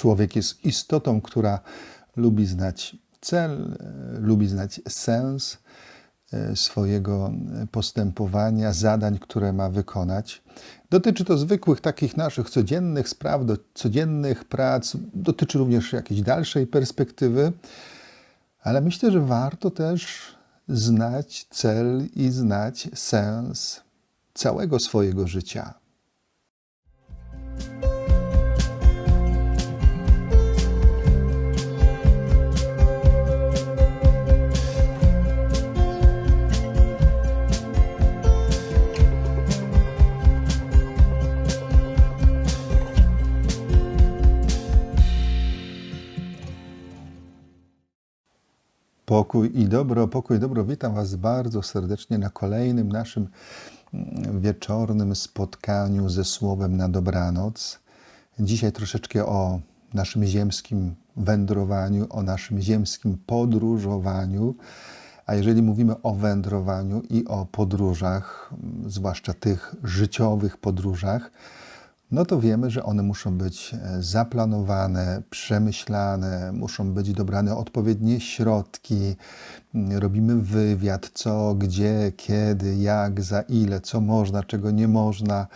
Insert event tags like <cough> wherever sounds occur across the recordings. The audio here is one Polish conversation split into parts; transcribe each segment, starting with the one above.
Człowiek jest istotą, która lubi znać cel, e, lubi znać sens e, swojego postępowania, zadań, które ma wykonać. Dotyczy to zwykłych, takich naszych codziennych spraw, do, codziennych prac, dotyczy również jakiejś dalszej perspektywy, ale myślę, że warto też znać cel i znać sens całego swojego życia. Pokój i dobro, pokój i dobro. Witam Was bardzo serdecznie na kolejnym naszym mm, wieczornym spotkaniu ze Słowem na dobranoc. Dzisiaj troszeczkę o naszym ziemskim wędrowaniu, o naszym ziemskim podróżowaniu. A jeżeli mówimy o wędrowaniu i o podróżach, mm, zwłaszcza tych życiowych podróżach, no to wiemy, że one muszą być e, zaplanowane, przemyślane, muszą być dobrane odpowiednie środki. Mm, robimy wywiad, co, gdzie, kiedy, jak, za ile, co można, czego nie można.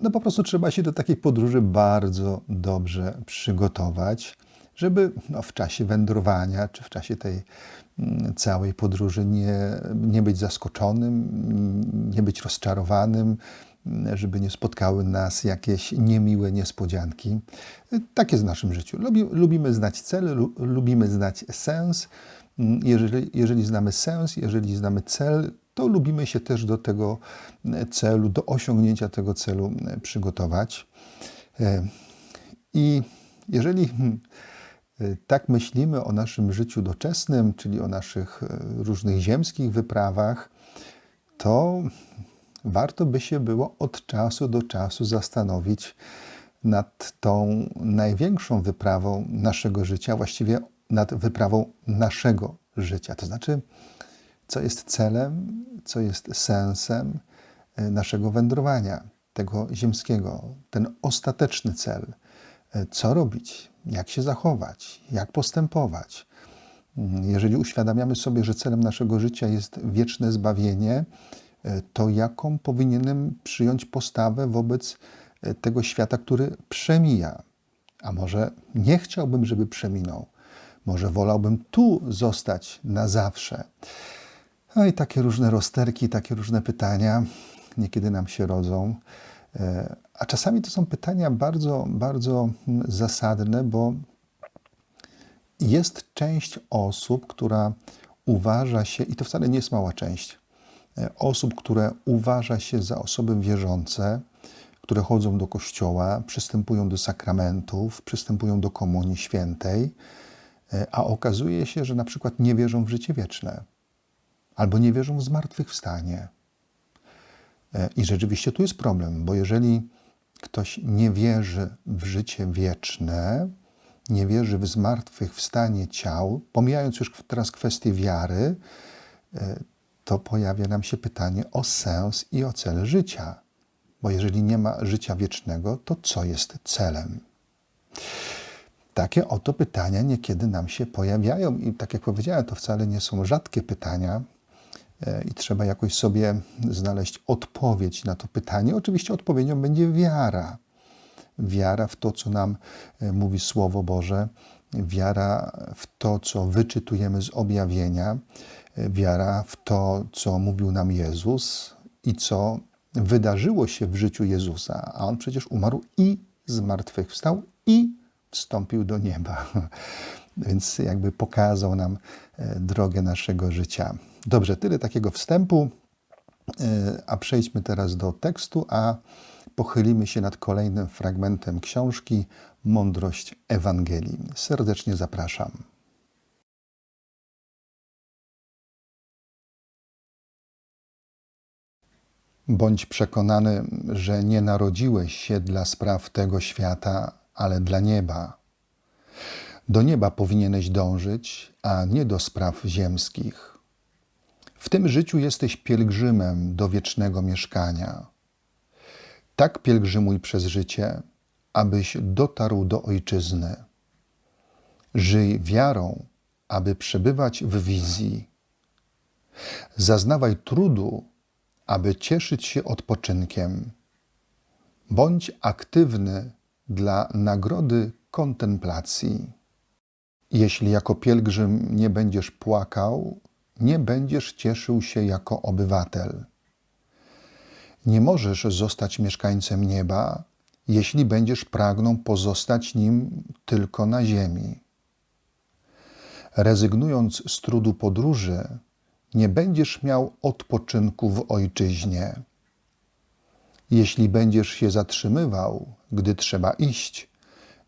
No po prostu trzeba się do takiej podróży bardzo dobrze przygotować, żeby no, w czasie wędrowania czy w czasie tej mm, całej podróży nie, nie być zaskoczonym, nie być rozczarowanym żeby nie spotkały nas jakieś niemiłe niespodzianki. Tak jest w naszym życiu. lubimy znać cel, lubimy znać sens. Jeżeli, jeżeli znamy sens, jeżeli znamy cel, to lubimy się też do tego celu, do osiągnięcia tego celu przygotować. I jeżeli hmm, tak myślimy o naszym życiu doczesnym, czyli o naszych różnych ziemskich wyprawach, to warto by się było od czasu do czasu zastanowić nad tą największą wyprawą naszego życia, właściwie nad wyprawą naszego życia. To znaczy, co jest celem, co jest sensem e, naszego wędrowania, tego ziemskiego, ten ostateczny cel. E, co robić, jak się zachować, jak postępować. Mm, jeżeli uświadamiamy sobie, że celem naszego życia jest wieczne zbawienie, to jaką powinienem przyjąć postawę wobec e, tego świata, który przemija. A może nie chciałbym, żeby przeminął. Może wolałbym tu zostać na zawsze. No i takie różne rozterki, takie różne pytania niekiedy nam się rodzą. E, a czasami to są pytania bardzo, bardzo mm, zasadne, bo jest część osób, która uważa się, i to wcale nie jest mała część, E, osób, które uważa się za osoby wierzące, które chodzą do kościoła, przystępują do sakramentów, przystępują do komunii świętej, e, a okazuje się, że na przykład nie wierzą w życie wieczne albo nie wierzą w zmartwychwstanie. E, I rzeczywiście tu jest problem, bo jeżeli ktoś nie wierzy w życie wieczne, nie wierzy w zmartwychwstanie ciał, pomijając już teraz kwestię wiary, to pojawia nam się pytanie o sens i o cel życia. Bo jeżeli nie ma życia wiecznego, to co jest celem? Takie oto pytania niekiedy nam się pojawiają, i tak jak powiedziałem, to wcale nie są rzadkie pytania, e, i trzeba jakoś sobie znaleźć odpowiedź na to pytanie. Oczywiście odpowiedzią będzie wiara. Wiara w to, co nam e, mówi Słowo Boże, wiara w to, co wyczytujemy z objawienia, wiara w to, co mówił nam Jezus i co wydarzyło się w życiu Jezusa. A on przecież umarł i zmartwychwstał i wstąpił do nieba. <laughs> Więc jakby pokazał nam e, drogę naszego życia. Dobrze, tyle takiego wstępu. E, a przejdźmy teraz do tekstu, a pochylimy się nad kolejnym fragmentem książki Mądrość Ewangelii. Serdecznie zapraszam. Bądź przekonany, że nie narodziłeś się dla spraw tego świata, ale dla nieba. Do nieba powinieneś dążyć, a nie do spraw ziemskich. W tym życiu jesteś pielgrzymem do wiecznego mieszkania. Tak pielgrzymuj przez życie, abyś dotarł do ojczyzny. Żyj wiarą, aby przebywać w wizji. Zaznawaj trudu, aby cieszyć się odpoczynkiem. Bądź aktywny dla nagrody kontemplacji. Jeśli jako pielgrzym nie będziesz płakał, nie będziesz cieszył się jako obywatel. Nie możesz zostać mieszkańcem nieba, jeśli będziesz pragnął pozostać nim tylko na ziemi. Rezygnując z trudu podróży, nie będziesz miał odpoczynku w ojczyźnie. Jeśli będziesz się zatrzymywał, gdy trzeba iść,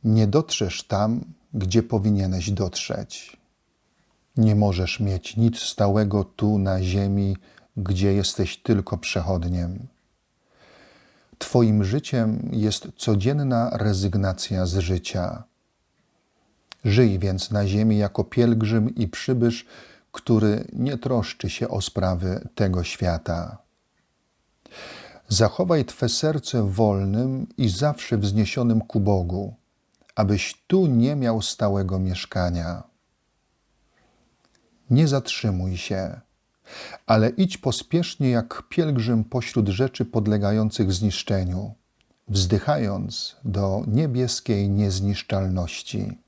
nie dotrzesz tam, gdzie powinieneś dotrzeć. Nie możesz mieć nic stałego tu na ziemi, gdzie jesteś tylko przechodniem. Twoim życiem jest codzienna rezygnacja z życia. Żyj więc na ziemi jako pielgrzym i przybysz, który nie troszczy się o sprawy tego świata. Zachowaj Twe serce wolnym i zawsze wzniesionym ku Bogu, abyś tu nie miał stałego mieszkania. Nie zatrzymuj się, ale idź pospiesznie jak pielgrzym pośród rzeczy podlegających zniszczeniu, wzdychając do niebieskiej niezniszczalności.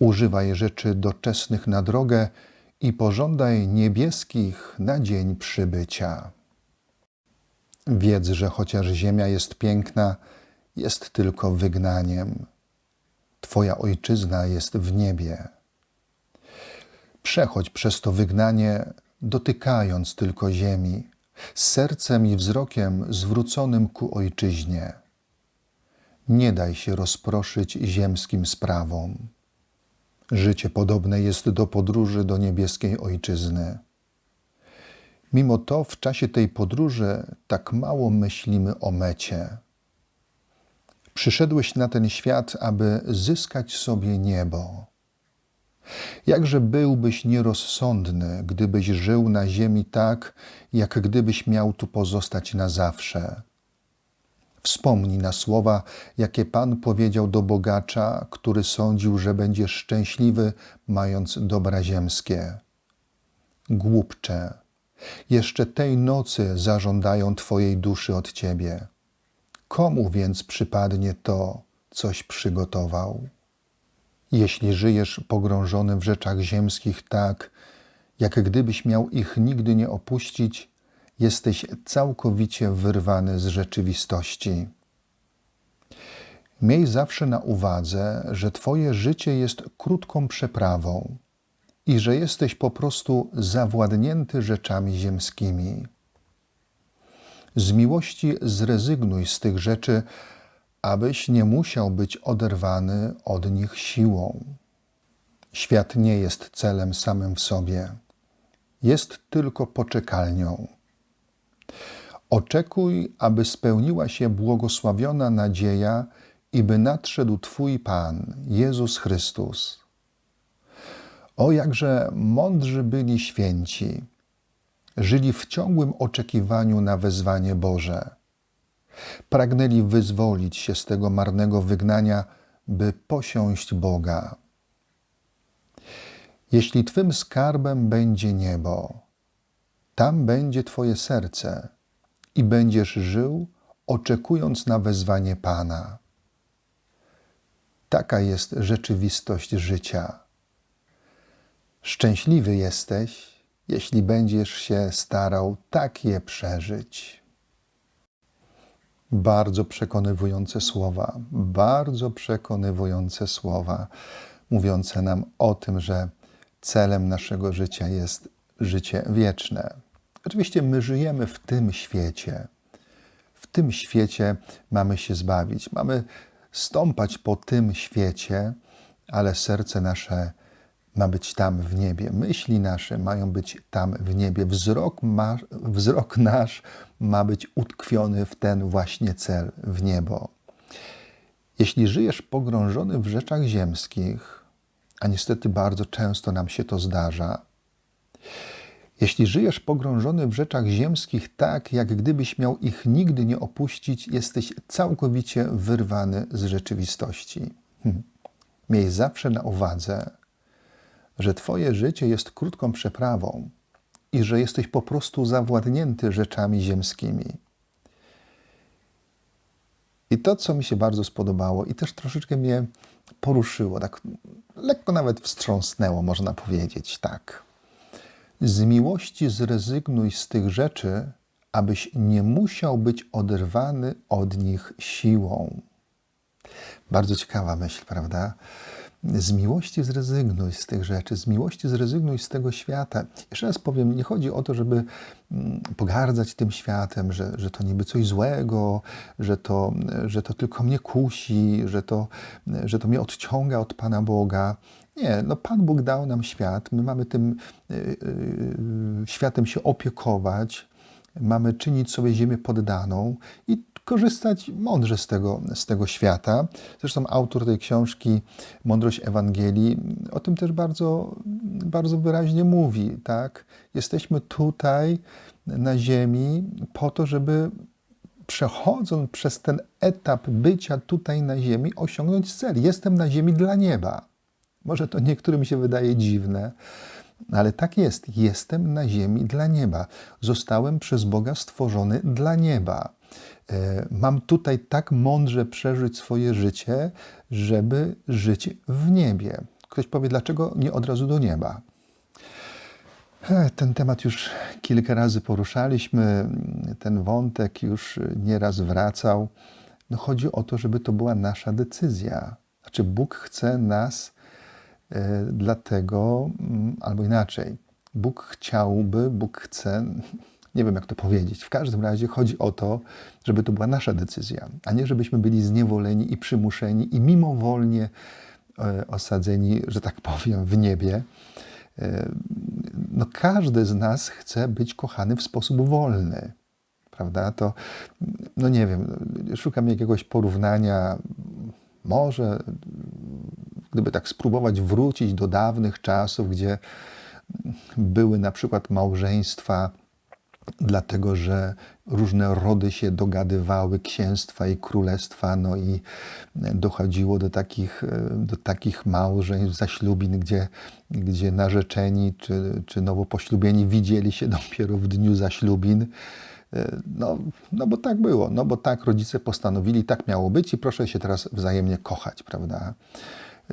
Używaj rzeczy doczesnych na drogę i pożądaj niebieskich na dzień przybycia. Wiedz, że chociaż ziemia jest piękna, jest tylko wygnaniem. Twoja ojczyzna jest w niebie. Przechodź przez to wygnanie, dotykając tylko ziemi, z sercem i wzrokiem zwróconym ku ojczyźnie. Nie daj się rozproszyć ziemskim sprawom. Życie podobne jest do podróży do niebieskiej ojczyzny. Mimo to w czasie tej podróży tak mało myślimy o mecie. Przyszedłeś na ten świat, aby zyskać sobie niebo. Jakże byłbyś nierozsądny, gdybyś żył na ziemi tak, jak gdybyś miał tu pozostać na zawsze. Wspomnij na słowa, jakie Pan powiedział do bogacza, który sądził, że będzie szczęśliwy, mając dobra ziemskie. Głupcze, jeszcze tej nocy zażądają Twojej duszy od Ciebie. Komu więc przypadnie to, coś przygotował? Jeśli żyjesz pogrążony w rzeczach ziemskich tak, jak gdybyś miał ich nigdy nie opuścić, jesteś całkowicie wyrwany z rzeczywistości. Miej zawsze na uwadze, że Twoje życie jest krótką przeprawą i że jesteś po prostu zawładnięty rzeczami ziemskimi. Z miłości zrezygnuj z tych rzeczy, abyś nie musiał być oderwany od nich siłą. Świat nie jest celem samym w sobie, jest tylko poczekalnią. Oczekuj, aby spełniła się błogosławiona nadzieja i by nadszedł Twój Pan, Jezus Chrystus. O jakże mądrzy byli święci, żyli w ciągłym oczekiwaniu na wezwanie Boże. Pragnęli wyzwolić się z tego marnego wygnania, by posiąść Boga. Jeśli Twym skarbem będzie niebo, tam będzie Twoje serce i będziesz żył, oczekując na wezwanie Pana. Taka jest rzeczywistość życia. Szczęśliwy jesteś, jeśli będziesz się starał tak je przeżyć. Bardzo przekonywujące słowa, bardzo przekonywujące słowa, mówiące nam o tym, że celem naszego życia jest życie wieczne. Oczywiście my żyjemy w tym świecie. W tym świecie mamy się zbawić, mamy stąpać po tym świecie, ale serce nasze ma być tam w niebie. Myśli nasze mają być tam w niebie. Wzrok, ma, wzrok nasz ma być utkwiony w ten właśnie cel, w niebo. Jeśli żyjesz pogrążony w rzeczach ziemskich, a niestety bardzo często nam się to zdarza, jeśli żyjesz pogrążony w rzeczach ziemskich tak, jak gdybyś miał ich nigdy nie opuścić, jesteś całkowicie wyrwany z rzeczywistości. Hmm. Miej zawsze na uwadze, że Twoje życie jest krótką przeprawą i że jesteś po prostu zawładnięty rzeczami ziemskimi. I to, co mi się bardzo spodobało i też troszeczkę mnie poruszyło, tak lekko nawet wstrząsnęło, można powiedzieć, tak. Z miłości zrezygnuj z tych rzeczy, abyś nie musiał być oderwany od nich siłą. Bardzo ciekawa myśl, prawda? Z miłości zrezygnuj z tych rzeczy, z miłości zrezygnuj z tego świata. Jeszcze raz powiem, nie chodzi o to, żeby mm, pogardzać tym światem, że, że to niby coś złego, że to, że to tylko mnie kusi, że to, że to mnie odciąga od Pana Boga. Nie, no Pan Bóg dał nam świat, my mamy tym y, y, światem się opiekować, mamy czynić sobie ziemię poddaną i korzystać mądrze z tego, z tego świata. Zresztą autor tej książki, Mądrość Ewangelii, o tym też bardzo, bardzo wyraźnie mówi. Tak? Jesteśmy tutaj na ziemi po to, żeby przechodząc przez ten etap bycia tutaj na ziemi, osiągnąć cel. Jestem na ziemi dla nieba. Może to niektórym się wydaje dziwne, ale tak jest. Jestem na ziemi dla nieba. Zostałem przez Boga stworzony dla nieba. E, mam tutaj tak mądrze przeżyć swoje życie, żeby żyć w niebie. Ktoś powie, dlaczego nie od razu do nieba? E, ten temat już kilka razy poruszaliśmy, ten wątek już nieraz wracał. No chodzi o to, żeby to była nasza decyzja. Znaczy, Bóg chce nas e, dlatego, mm, albo inaczej, Bóg chciałby, Bóg chce nie wiem, jak to powiedzieć. W każdym razie chodzi o to, żeby to była nasza decyzja, a nie żebyśmy byli zniewoleni i przymuszeni i mimowolnie e, osadzeni, że tak powiem, w niebie. E, no, każdy z nas chce być kochany w sposób wolny. Prawda? To, no nie wiem, szukam jakiegoś porównania. Może, gdyby tak spróbować wrócić do dawnych czasów, gdzie były na przykład małżeństwa dlatego że różne rody się dogadywały, księstwa i królestwa, no i dochodziło do takich, do takich małżeństw, zaślubin, gdzie, gdzie narzeczeni czy, czy nowo poślubieni widzieli się <laughs> dopiero w dniu zaślubin. No, no bo tak było, no bo tak rodzice postanowili, tak miało być i proszę się teraz wzajemnie kochać, prawda?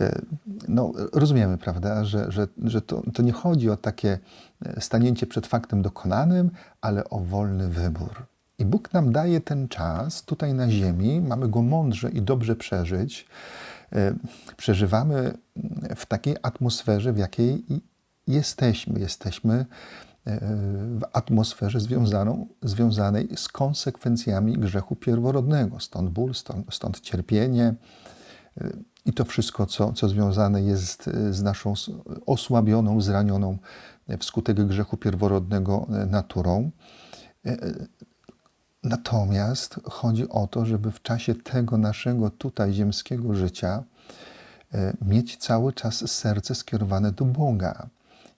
E, no, rozumiemy, prawda, że, że, że to, to nie chodzi o takie e, stanięcie przed faktem dokonanym, ale o wolny wybór. I Bóg nam daje ten czas tutaj na ziemi, mamy go mądrze i dobrze przeżyć. E, przeżywamy w takiej atmosferze, w jakiej jesteśmy. Jesteśmy w atmosferze związaną, związanej z konsekwencjami grzechu pierworodnego. Stąd ból, stąd, stąd cierpienie, i to wszystko, co, co związane jest e, z naszą osłabioną, zranioną e, wskutek grzechu pierworodnego e, naturą. Natomiast chodzi o to, żeby w czasie tego naszego tutaj ziemskiego życia mieć cały czas serce skierowane do Boga,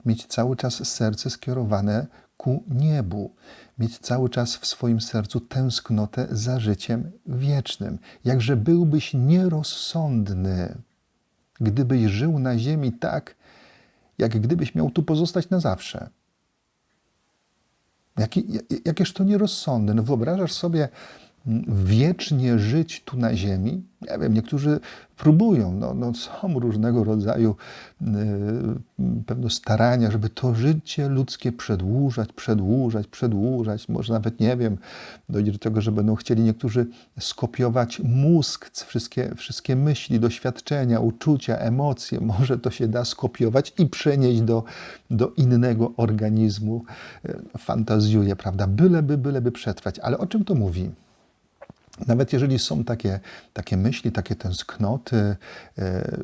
mieć cały czas serce skierowane ku niebu, mieć cały czas w swoim sercu tęsknotę za życiem wiecznym. Jakże byłbyś nierozsądny, gdybyś żył na ziemi tak, jak gdybyś miał tu pozostać na zawsze. Jaki, jakież to nierozsądne. No wyobrażasz sobie wiecznie żyć tu na ziemi? Ja wiem, niektórzy próbują, no, no są różnego rodzaju y, starania, żeby to życie ludzkie przedłużać, przedłużać, przedłużać. Może nawet, nie wiem, dojdzie do tego, że będą chcieli niektórzy skopiować mózg, wszystkie, wszystkie myśli, doświadczenia, uczucia, emocje. Może to się da skopiować i przenieść do, do innego organizmu. Fantazjuje, prawda? Byleby, byleby przetrwać. Ale o czym to mówi? Nawet jeżeli są takie, takie myśli, takie tęsknoty, e,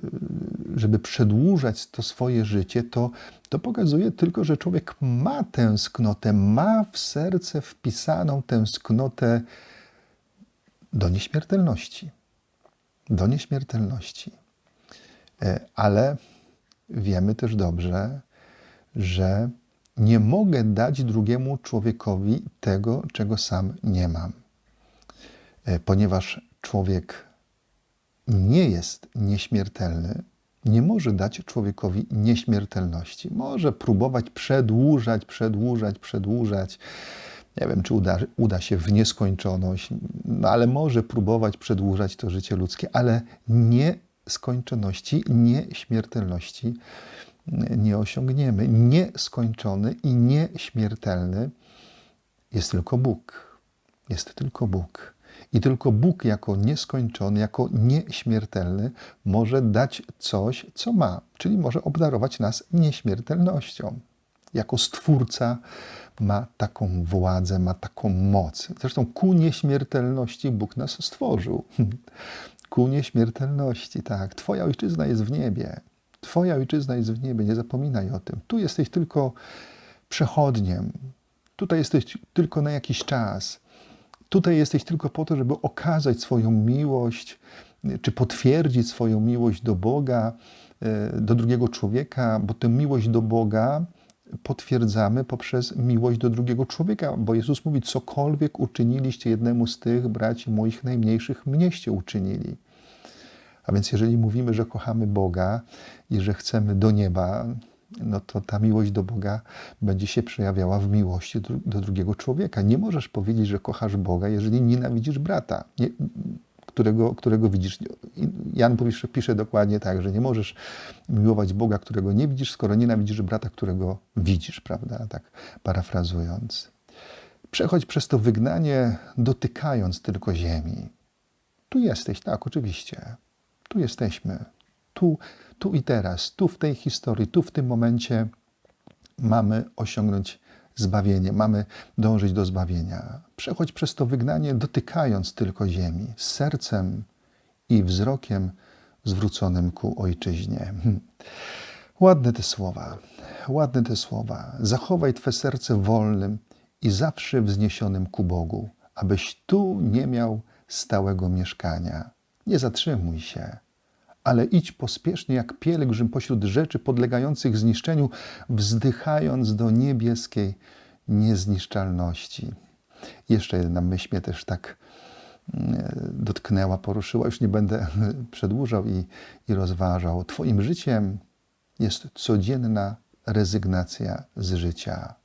żeby przedłużać to swoje życie, to, to pokazuje tylko, że człowiek ma tęsknotę, ma w serce wpisaną tęsknotę do nieśmiertelności. Do nieśmiertelności. E, ale wiemy też dobrze, że nie mogę dać drugiemu człowiekowi tego, czego sam nie mam. E, ponieważ człowiek nie jest nieśmiertelny, nie może dać człowiekowi nieśmiertelności. Może próbować przedłużać, przedłużać, przedłużać. Nie wiem, czy uda, uda się w nieskończoność, no ale może próbować przedłużać to życie ludzkie, ale nieskończoności, nieśmiertelności nie osiągniemy. Nieskończony i nieśmiertelny jest tylko Bóg. Jest tylko Bóg. I tylko Bóg jako nieskończony, jako nieśmiertelny może dać coś, co ma, czyli może obdarować nas nieśmiertelnością. Jako Stwórca ma taką władzę, ma taką moc. Zresztą ku nieśmiertelności Bóg nas stworzył. <laughs> Ku nieśmiertelności, tak. Twoja ojczyzna jest w niebie. Twoja ojczyzna jest w niebie, nie zapominaj o tym. Tu jesteś tylko przechodniem. Tutaj jesteś tylko na jakiś czas. Tutaj jesteś tylko po to, żeby okazać swoją miłość, czy potwierdzić swoją miłość do Boga, e, do drugiego człowieka, bo tę miłość do Boga potwierdzamy poprzez miłość do drugiego człowieka, bo Jezus mówi: Cokolwiek uczyniliście jednemu z tych braci moich najmniejszych, mnieście uczynili. A więc, jeżeli mówimy, że kochamy Boga i że chcemy do nieba, no to ta miłość do Boga będzie się przejawiała w miłości do, drugiego człowieka. Nie możesz powiedzieć, że kochasz Boga, jeżeli nienawidzisz brata, nie, którego, którego widzisz. Jan pisze, pisze dokładnie tak, że nie możesz miłować Boga, którego nie widzisz, skoro nienawidzisz brata, którego widzisz, prawda? Tak parafrazując. Przechodź przez to wygnanie, dotykając tylko ziemi. Tu jesteś, tak, oczywiście. Tu jesteśmy. Tu, tu i teraz, tu w tej historii, tu w tym momencie mamy osiągnąć zbawienie, mamy dążyć do zbawienia. Przechodź przez to wygnanie, dotykając tylko ziemi, z sercem i wzrokiem zwróconym ku ojczyźnie. Hm. Ładne te słowa, ładne te słowa. Zachowaj Twe serce wolnym i zawsze wzniesionym ku Bogu, abyś tu nie miał stałego mieszkania. Nie zatrzymuj się ale idź pospiesznie jak pielgrzym pośród rzeczy podlegających zniszczeniu, wzdychając do niebieskiej niezniszczalności. Jeszcze jedna myśl mnie też tak mm, dotknęła, poruszyła. Już nie będę <laughs> przedłużał i, i rozważał. Twoim życiem jest codzienna rezygnacja z życia.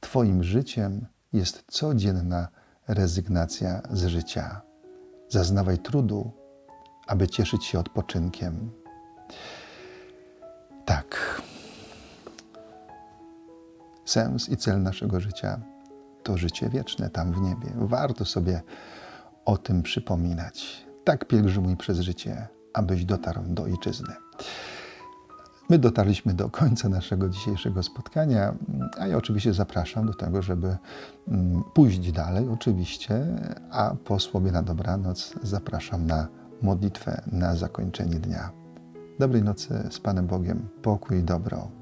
Twoim życiem jest codzienna rezygnacja z życia. Zaznawaj trudu, aby cieszyć się odpoczynkiem. Tak. Sens i cel naszego życia to życie wieczne tam w niebie. Warto sobie o tym przypominać. Tak pielgrzymuj przez życie, abyś dotarł do ojczyzny. My dotarliśmy do końca naszego dzisiejszego spotkania, a ja oczywiście zapraszam do tego, żeby mm, pójść dalej, oczywiście, a po słowie na dobranoc zapraszam na modlitwę na zakończenie dnia. Dobrej nocy z Panem Bogiem, pokój i dobro.